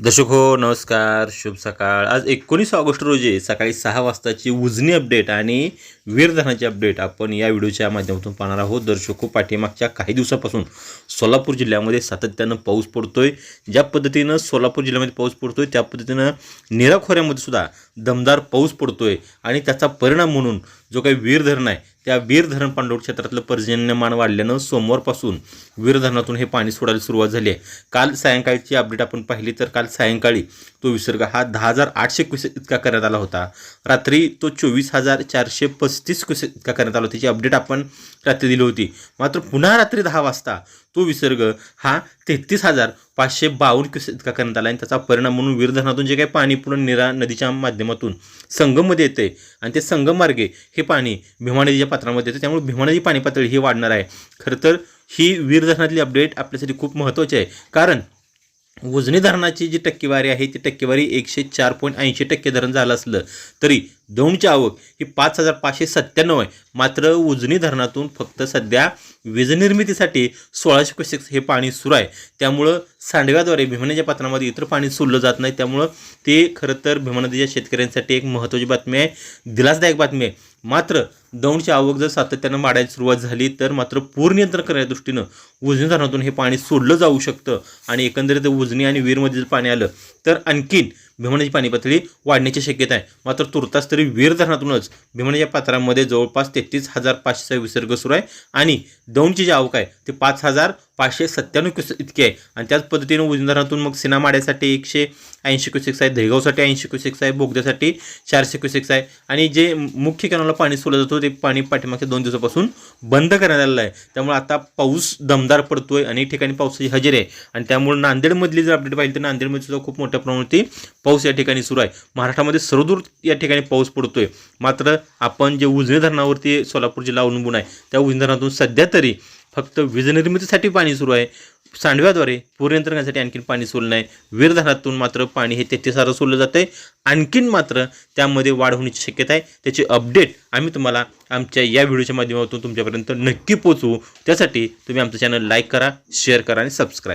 दर्शक हो नमस्कार शुभ सकाळ. आज एकोणीस ऑगस्ट रोजी सकाळी सहा वाजताची उजनी अपडेट आणि वीरधनाची अपडेट आपण या व्हिडिओच्या माध्यमातून पाहणार आहोत. दर्शक हो पाठीमागच्या काही दिवसापासून सोलापूर जिल्ह्यामध्ये सातत्यानं पाऊस पडतोय. ज्या पद्धतीनं सोलापूर जिल्ह्यामध्ये पाऊस पडतोय त्या पद्धतीनं निराखोऱ्यामध्ये सुद्धा दमदार पाऊस पडतोय. आणि त्याचा परिणाम म्हणून जो काही वीर धरण आहे त्या वीर धरण पांडव क्षेत्रातलं पर्जन्यमान वाढल्यानं सोमवारपासून वीर धरणातून हे पाणी सोडायला सुरुवात झाली आहे. काल सायंकाळची अपडेट आपण पाहिली तर काल सायंकाळी तो विसर्ग हा दहा हजार आठशे क्युसेक इतका करण्यात आला होता. रात्री तो चोवीस हजार चारशे पस्तीस क्युसेक इतका करण्यात आला होता. त्याची अपडेट आपण रात्री दिली होती. मात्र पुन्हा रात्री दहा वाजता तो विसर्ग हा तेहतीस हजार पाचशे बावन्न क्युसेक इतका करण्यात आला आणि त्याचा परिणाम म्हणून वीर धरणातून जे काही पाणी पूर्ण निरा नदीच्या माध्यमातून संगममध्ये येते आणि ते संगम मार्गे हे पाणी भीमा नदीच्या पात्रामध्ये येतं. त्यामुळे भीमा नदी पाणी पातळी ही वाढणार आहे. खरं तर ही वीर धरणातली अपडेट आपल्यासाठी खूप महत्त्वाची आहे. कारण उजनी धरणाची जी टक्केवारी आहे ती टक्केवारी एकशे चार पॉईंट ऐंशी टक्के धरण झालं असलं तरी दौंडची आवक ही पाच हजार पाचशे सत्त्याण्णव आहे. मात्र उजनी धरणातून फक्त सध्या वीज निर्मितीसाठी सोळाशे क्युसेक्स हे पाणी सुरू आहे. त्यामुळं सांडव्याद्वारे भीमा नदीच्या पात्रामध्ये इतर पाणी सोडलं जात नाही. त्यामुळं ते खरं तर भीमा नदीच्या शेतकऱ्यांसाठी एक महत्त्वाची बातमी आहे. दिलासदायक बातमी आहे. मात्र दौंडची आवक जर सातत्यानं वाढायला सुरुवात झाली तर मात्र पूर नियंत्रण करण्याच्या दृष्टीनं उजनी धरणातून हे पाणी सोडलं जाऊ शकतं आणि एकंदरीत उजनी आणि वीरमध्ये जर पाणी आलं तर आणखीन भीमनाची पाणी पातळी वाढण्याची शक्यता आहे. मात्र तुर्तास तरी वीर धरणातूनच भीमनाच्या पात्रामध्ये जवळपास ते तेहतीस हजार पाचशेचा विसर्ग सुरू आहे. आणि दौंडची जी आवक आहे ते पाच हजार पाचशे सत्त्याण्णव क्युसेक इतकी आहे. आणि त्याच पद्धतीनं उजनी धरणातून मग सिनामाड्यासाठी एकशे ऐंशी क्युसेक्स आहे दहेगावसाठी ऐंशी क्युसेक्स आहे बोगद्यासाठी चारशे क्युसेक्स आहे. आणि जे मुख्य कॅनलला पाणी सोडलं जातं ते पाणी पाठीमागच्या दोन दिवसापासून बंद करण्यात आलेलं आहे. त्यामुळे आता पाऊस दमदार पडतो आहे अनेक ठिकाणी पावसाची हजेरी आहे. आणि त्यामुळे नांदेडमधली जर अपडेट पाहिली तर नांदेडमध्ये सुद्धा खूप मोठ्या प्रमाणावरती पाऊस या ठिकाणी सुरू आहे. महाराष्ट्रामध्ये सर्वदूर या ठिकाणी पाऊस पडतोय. मात्र आपण जे उजनी धरणावरती सोलापूर जिल्हा अवलंबून आहे त्या उजनी धरणातून सध्या तरी फक्त वीजनिर्मितीसाठी पाणी सुरू आहे. सांडव्याद्वारे पूरनियंत्रण करण्यासाठी आणखीन पाणी सोडलं नाही. विरधारातून मात्र पाणी हे तेहतीस सारं सोडलं जातं आहे आणखीन मात्र त्यामध्ये वाढ होण्याची शक्यता आहे. त्याची अपडेट आम्ही तुम्हाला आमच्या या व्हिडिओच्या माध्यमातून तुमच्यापर्यंत नक्की पोचवू त्यासाठी तुम्ही आमचं चॅनल लाईक करा शेअर करा आणि सबस्क्राईब